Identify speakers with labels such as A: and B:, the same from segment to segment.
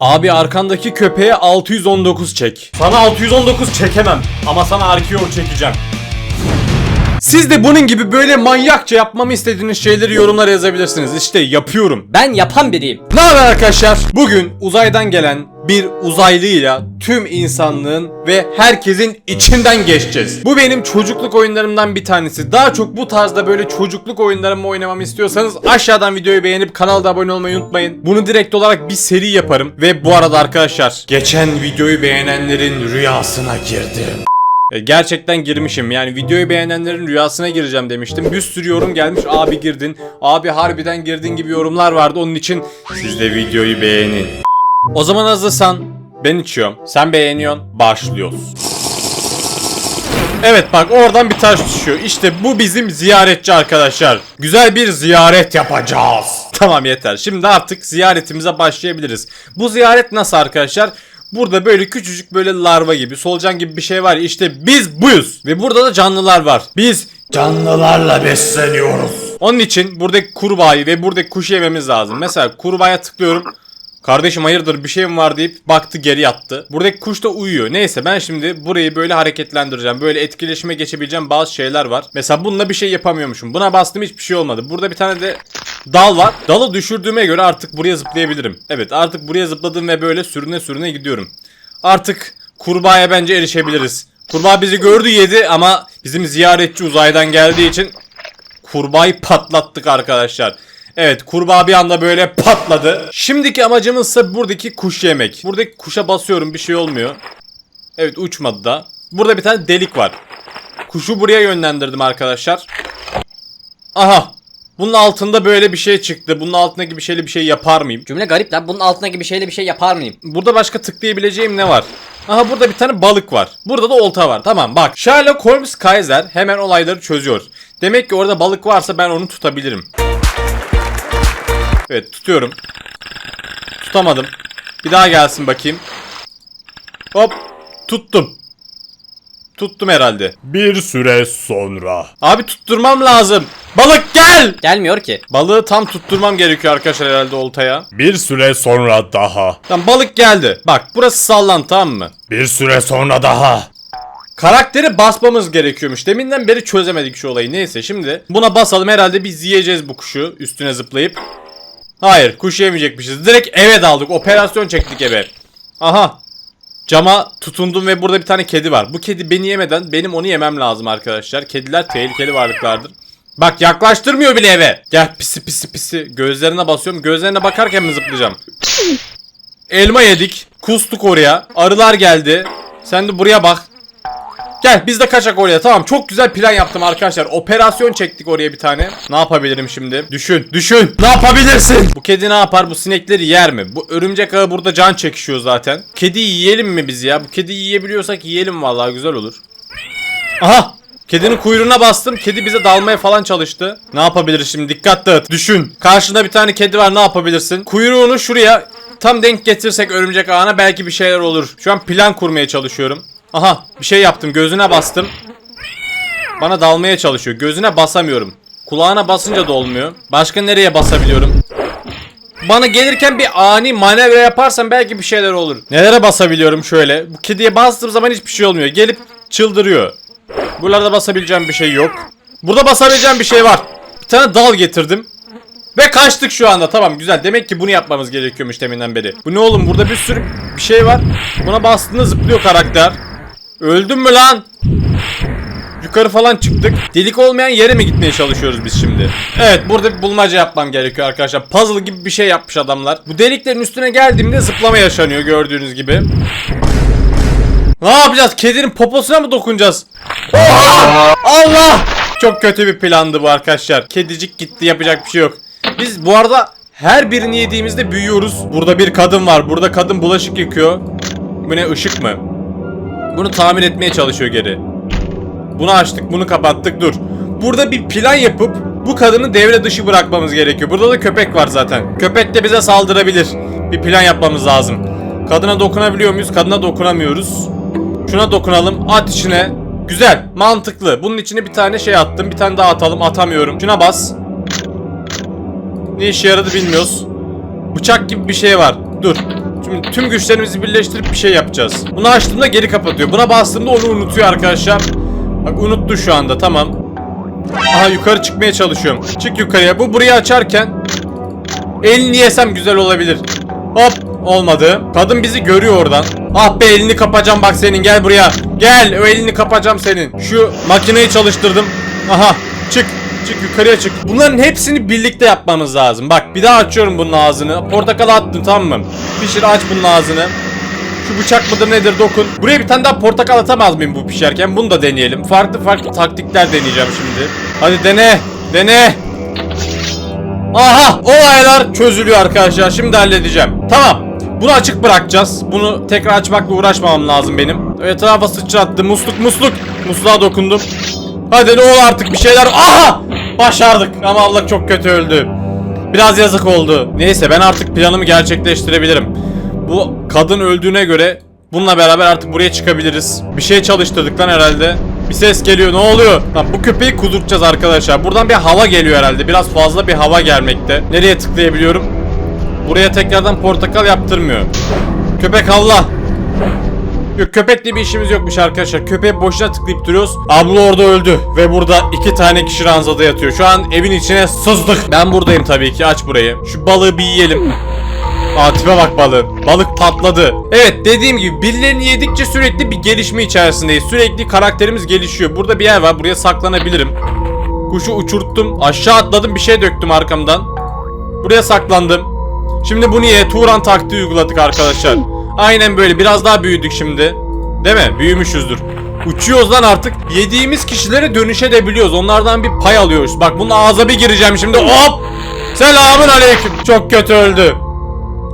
A: Abi arkandaki köpeğe 619 çek. Sana 619 çekemem ama sana Arkeor çekeceğim. Siz de bunun gibi böyle manyakça yapmamı istediğiniz şeyleri yorumlara yazabilirsiniz. İşte yapıyorum.
B: Ben yapan biriyim.
A: Ne haber arkadaşlar? Bugün uzaydan gelen bir uzaylıyla tüm insanlığın ve herkesin içinden geçeceğiz. Bu benim çocukluk oyunlarımdan bir tanesi. Daha çok bu tarzda böyle çocukluk oyunlarımı oynamamı istiyorsanız aşağıdan videoyu beğenip kanalda abone olmayı unutmayın. Bunu direkt olarak bir seri yaparım. Ve bu arada arkadaşlar geçen videoyu beğenenlerin rüyasına girdim. E, Gerçekten girmişim yani videoyu beğenenlerin rüyasına gireceğim demiştim. Bir sürü yorum gelmiş abi girdin, abi harbiden girdin gibi yorumlar vardı. Onun için siz de videoyu beğenin. O zaman hazırsan ben içiyorum, sen beğeniyorsun, başlıyoruz. Evet bak oradan bir taş düşüyor. İşte bu bizim ziyaretçi arkadaşlar. Güzel bir ziyaret yapacağız. Tamam yeter. Şimdi artık ziyaretimize başlayabiliriz. Bu ziyaret nasıl arkadaşlar? Burada böyle küçücük böyle larva gibi, solucan gibi bir şey var. ya, İşte biz buyuz. Ve burada da canlılar var. Biz canlılarla besleniyoruz. Onun için buradaki kurbağayı ve buradaki kuşu yememiz lazım. Mesela kurbağaya tıklıyorum. Kardeşim hayırdır bir şey mi var deyip baktı geri yattı. Buradaki kuş da uyuyor. Neyse ben şimdi burayı böyle hareketlendireceğim. Böyle etkileşime geçebileceğim bazı şeyler var. Mesela bununla bir şey yapamıyormuşum. Buna bastım hiçbir şey olmadı. Burada bir tane de dal var. Dalı düşürdüğüme göre artık buraya zıplayabilirim. Evet artık buraya zıpladım ve böyle sürüne sürüne gidiyorum. Artık kurbağaya bence erişebiliriz. Kurbağa bizi gördü yedi ama bizim ziyaretçi uzaydan geldiği için kurbağayı patlattık arkadaşlar. Evet kurbağa bir anda böyle patladı. Şimdiki amacımız ise buradaki kuş yemek. Buradaki kuşa basıyorum bir şey olmuyor. Evet uçmadı da. Burada bir tane delik var. Kuşu buraya yönlendirdim arkadaşlar. Aha. Bunun altında böyle bir şey çıktı. Bunun altındaki bir şeyle bir şey yapar mıyım?
B: Cümle garip lan. Bunun altına gibi şeyle bir şey yapar mıyım?
A: Burada başka tıklayabileceğim ne var? Aha burada bir tane balık var. Burada da olta var. Tamam bak. Sherlock Holmes Kaiser hemen olayları çözüyor. Demek ki orada balık varsa ben onu tutabilirim. Evet tutuyorum. Tutamadım. Bir daha gelsin bakayım. Hop. Tuttum. Tuttum herhalde.
C: Bir süre sonra.
A: Abi tutturmam lazım. Balık gel.
B: Gelmiyor ki.
A: Balığı tam tutturmam gerekiyor arkadaşlar herhalde oltaya.
C: Bir süre sonra daha.
A: Tamam balık geldi. Bak burası sallan tamam mı?
C: Bir süre sonra daha.
A: Karakteri basmamız gerekiyormuş. Deminden beri çözemedik şu olayı. Neyse şimdi buna basalım herhalde biz yiyeceğiz bu kuşu üstüne zıplayıp. Hayır kuş yemeyecekmişiz. Direkt eve daldık. Operasyon çektik eve. Aha. Cama tutundum ve burada bir tane kedi var. Bu kedi beni yemeden benim onu yemem lazım arkadaşlar. Kediler tehlikeli varlıklardır. Bak yaklaştırmıyor bile eve. Gel pisi pisi pisi. Gözlerine basıyorum. Gözlerine bakarken mi zıplayacağım? Elma yedik. Kustuk oraya. Arılar geldi. Sen de buraya bak. Gel biz de kaçak oraya. Tamam çok güzel plan yaptım arkadaşlar. Operasyon çektik oraya bir tane. Ne yapabilirim şimdi? Düşün. Düşün. Ne yapabilirsin? Bu kedi ne yapar? Bu sinekleri yer mi? Bu örümcek ağı burada can çekişiyor zaten. Kediyi yiyelim mi biz ya? Bu kediyi yiyebiliyorsak yiyelim vallahi güzel olur. Aha! Kedinin kuyruğuna bastım. Kedi bize dalmaya falan çalıştı. Ne yapabiliriz şimdi? Dikkat dağıt. Düşün. Karşında bir tane kedi var. Ne yapabilirsin? Kuyruğunu şuraya tam denk getirsek örümcek ağına belki bir şeyler olur. Şu an plan kurmaya çalışıyorum. Aha bir şey yaptım. Gözüne bastım. Bana dalmaya çalışıyor. Gözüne basamıyorum. Kulağına basınca da olmuyor. Başka nereye basabiliyorum? Bana gelirken bir ani manevra yaparsam belki bir şeyler olur. Nelere basabiliyorum şöyle? Bu kediye bastığım zaman hiçbir şey olmuyor. Gelip çıldırıyor. Buralarda basabileceğim bir şey yok. Burada basabileceğim bir şey var. Bir tane dal getirdim. Ve kaçtık şu anda. Tamam güzel. Demek ki bunu yapmamız gerekiyormuş deminden beri. Bu ne oğlum? Burada bir sürü bir şey var. Buna bastığında zıplıyor karakter. Öldün mü lan? Yukarı falan çıktık. Delik olmayan yere mi gitmeye çalışıyoruz biz şimdi? Evet burada bir bulmaca yapmam gerekiyor arkadaşlar. Puzzle gibi bir şey yapmış adamlar. Bu deliklerin üstüne geldiğimde zıplama yaşanıyor gördüğünüz gibi. Ne yapacağız? Kedinin poposuna mı dokunacağız? Oha! Allah! Çok kötü bir plandı bu arkadaşlar. Kedicik gitti yapacak bir şey yok. Biz bu arada her birini yediğimizde büyüyoruz. Burada bir kadın var. Burada kadın bulaşık yıkıyor. Bu ne ışık mı? Bunu tamir etmeye çalışıyor geri. Bunu açtık, bunu kapattık. Dur. Burada bir plan yapıp bu kadını devre dışı bırakmamız gerekiyor. Burada da köpek var zaten. Köpek de bize saldırabilir. Bir plan yapmamız lazım. Kadına dokunabiliyor muyuz? Kadına dokunamıyoruz. Şuna dokunalım. At içine. Güzel. Mantıklı. Bunun içine bir tane şey attım. Bir tane daha atalım. Atamıyorum. Şuna bas. Ne işe yaradı bilmiyoruz. Bıçak gibi bir şey var. Dur. Şimdi tüm güçlerimizi birleştirip bir şey yapacağız. Bunu açtığımda geri kapatıyor. Buna bastığımda onu unutuyor arkadaşlar. Bak unuttu şu anda tamam. Aha yukarı çıkmaya çalışıyorum. Çık yukarıya. Bu burayı açarken elini yesem güzel olabilir. Hop olmadı. Kadın bizi görüyor oradan. Ah be elini kapacağım bak senin gel buraya. Gel o elini kapacağım senin. Şu makineyi çalıştırdım. Aha çık. Çık yukarıya çık. Bunların hepsini birlikte yapmamız lazım. Bak bir daha açıyorum bunun ağzını. Portakal attım tamam mı? Pişir aç bunun ağzını. Şu bıçak mıdır nedir dokun. Buraya bir tane daha portakal atamaz mıyım bu pişerken? Bunu da deneyelim. Farklı farklı taktikler deneyeceğim şimdi. Hadi dene. Dene. Aha olaylar çözülüyor arkadaşlar. Şimdi halledeceğim. Tamam. Bunu açık bırakacağız. Bunu tekrar açmakla uğraşmamam lazım benim. Etrafa sıçrattı. Musluk musluk. Musluğa dokundum. Hadi ne ol artık bir şeyler. Aha! Başardık ama Allah çok kötü öldü. Biraz yazık oldu. Neyse ben artık planımı gerçekleştirebilirim. Bu kadın öldüğüne göre bununla beraber artık buraya çıkabiliriz. Bir şey çalıştırdık lan herhalde. Bir ses geliyor ne oluyor? Lan bu köpeği kudurtacağız arkadaşlar. Buradan bir hava geliyor herhalde. Biraz fazla bir hava gelmekte. Nereye tıklayabiliyorum? Buraya tekrardan portakal yaptırmıyor. Köpek Allah. Yok köpekle bir işimiz yokmuş arkadaşlar. Köpeğe boşuna tıklayıp duruyoruz. Abla orada öldü. Ve burada iki tane kişi ranzada yatıyor. Şu an evin içine sızdık. Ben buradayım tabii ki. Aç burayı. Şu balığı bir yiyelim. Aa bak balığın. Balık patladı. Evet dediğim gibi birilerini yedikçe sürekli bir gelişme içerisindeyiz. Sürekli karakterimiz gelişiyor. Burada bir yer var. Buraya saklanabilirim. Kuşu uçurttum. Aşağı atladım. Bir şey döktüm arkamdan. Buraya saklandım. Şimdi bunu ye. Turan taktiği uyguladık arkadaşlar. Aynen böyle. Biraz daha büyüdük şimdi. Değil mi? Büyümüşüzdür. Uçuyoruz lan artık. Yediğimiz kişilere dönüşebiliyoruz. Onlardan bir pay alıyoruz. Bak bunun ağza bir gireceğim şimdi. Hop! Selamun aleyküm. Çok kötü öldü.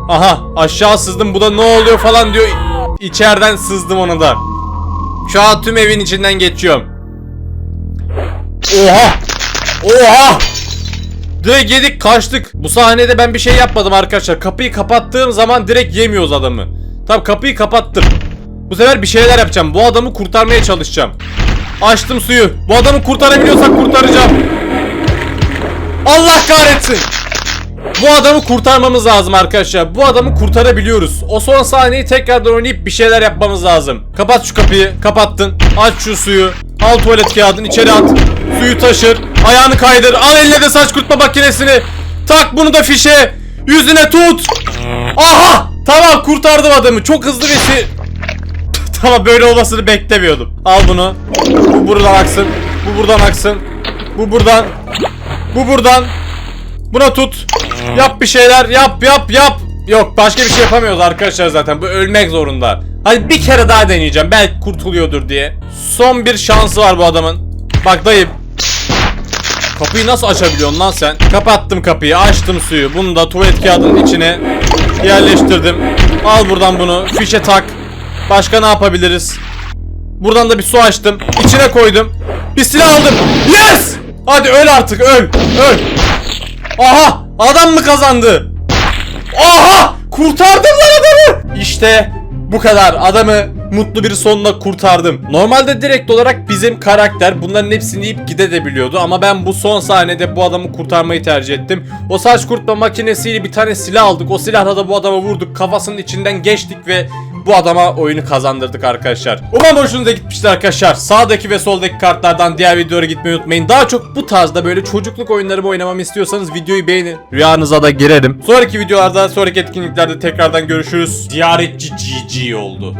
A: Aha aşağı sızdım. Bu da ne oluyor falan diyor. İçeriden sızdım ona da. Şu an tüm evin içinden geçiyorum. Oha! Oha! Direkt yedik kaçtık. Bu sahnede ben bir şey yapmadım arkadaşlar. Kapıyı kapattığım zaman direkt yemiyoruz adamı. Tamam kapıyı kapattım. Bu sefer bir şeyler yapacağım. Bu adamı kurtarmaya çalışacağım. Açtım suyu. Bu adamı kurtarabiliyorsak kurtaracağım. Allah kahretsin. Bu adamı kurtarmamız lazım arkadaşlar. Bu adamı kurtarabiliyoruz. O son sahneyi tekrardan oynayıp bir şeyler yapmamız lazım. Kapat şu kapıyı. Kapattın. Aç şu suyu. Al tuvalet kağıdını içeri at. Suyu taşır. Ayağını kaydır. Al eline de saç kurutma makinesini. Tak bunu da fişe. Yüzüne tut. Aha! Tamam kurtardım adamı. Çok hızlı bir şey. tamam böyle olmasını beklemiyordum. Al bunu. Bu buradan aksın. Bu buradan aksın. Bu buradan. Bu buradan. Buna tut. Yap bir şeyler. Yap yap yap. Yok başka bir şey yapamıyoruz arkadaşlar zaten. Bu ölmek zorunda. Hadi bir kere daha deneyeceğim. Belki kurtuluyordur diye. Son bir şansı var bu adamın. Bak dayı. Kapıyı nasıl açabiliyorsun lan sen? Kapattım kapıyı. Açtım suyu. Bunu da tuvalet kağıdının içine yerleştirdim. Al buradan bunu. Fişe tak. Başka ne yapabiliriz? Buradan da bir su açtım. İçine koydum. Bir silah aldım. Yes! Hadi öl artık öl. Öl. Aha! Adam mı kazandı? Aha! Kurtardım lan adamı! İşte bu kadar. Adamı mutlu bir sonla kurtardım. Normalde direkt olarak bizim karakter bunların hepsini yiyip gidebiliyordu ama ben bu son sahnede bu adamı kurtarmayı tercih ettim. O saç kurutma makinesiyle bir tane silah aldık. O silahla da bu adama vurduk. Kafasının içinden geçtik ve bu adama oyunu kazandırdık arkadaşlar. Umarım hoşunuza gitmiştir arkadaşlar. Sağdaki ve soldaki kartlardan diğer videolara gitmeyi unutmayın. Daha çok bu tarzda böyle çocukluk oyunlarımı oynamamı istiyorsanız videoyu beğenin. Rüyanıza da girerim. Sonraki videolarda, sonraki etkinliklerde tekrardan görüşürüz. Ziyaretçi GG oldu.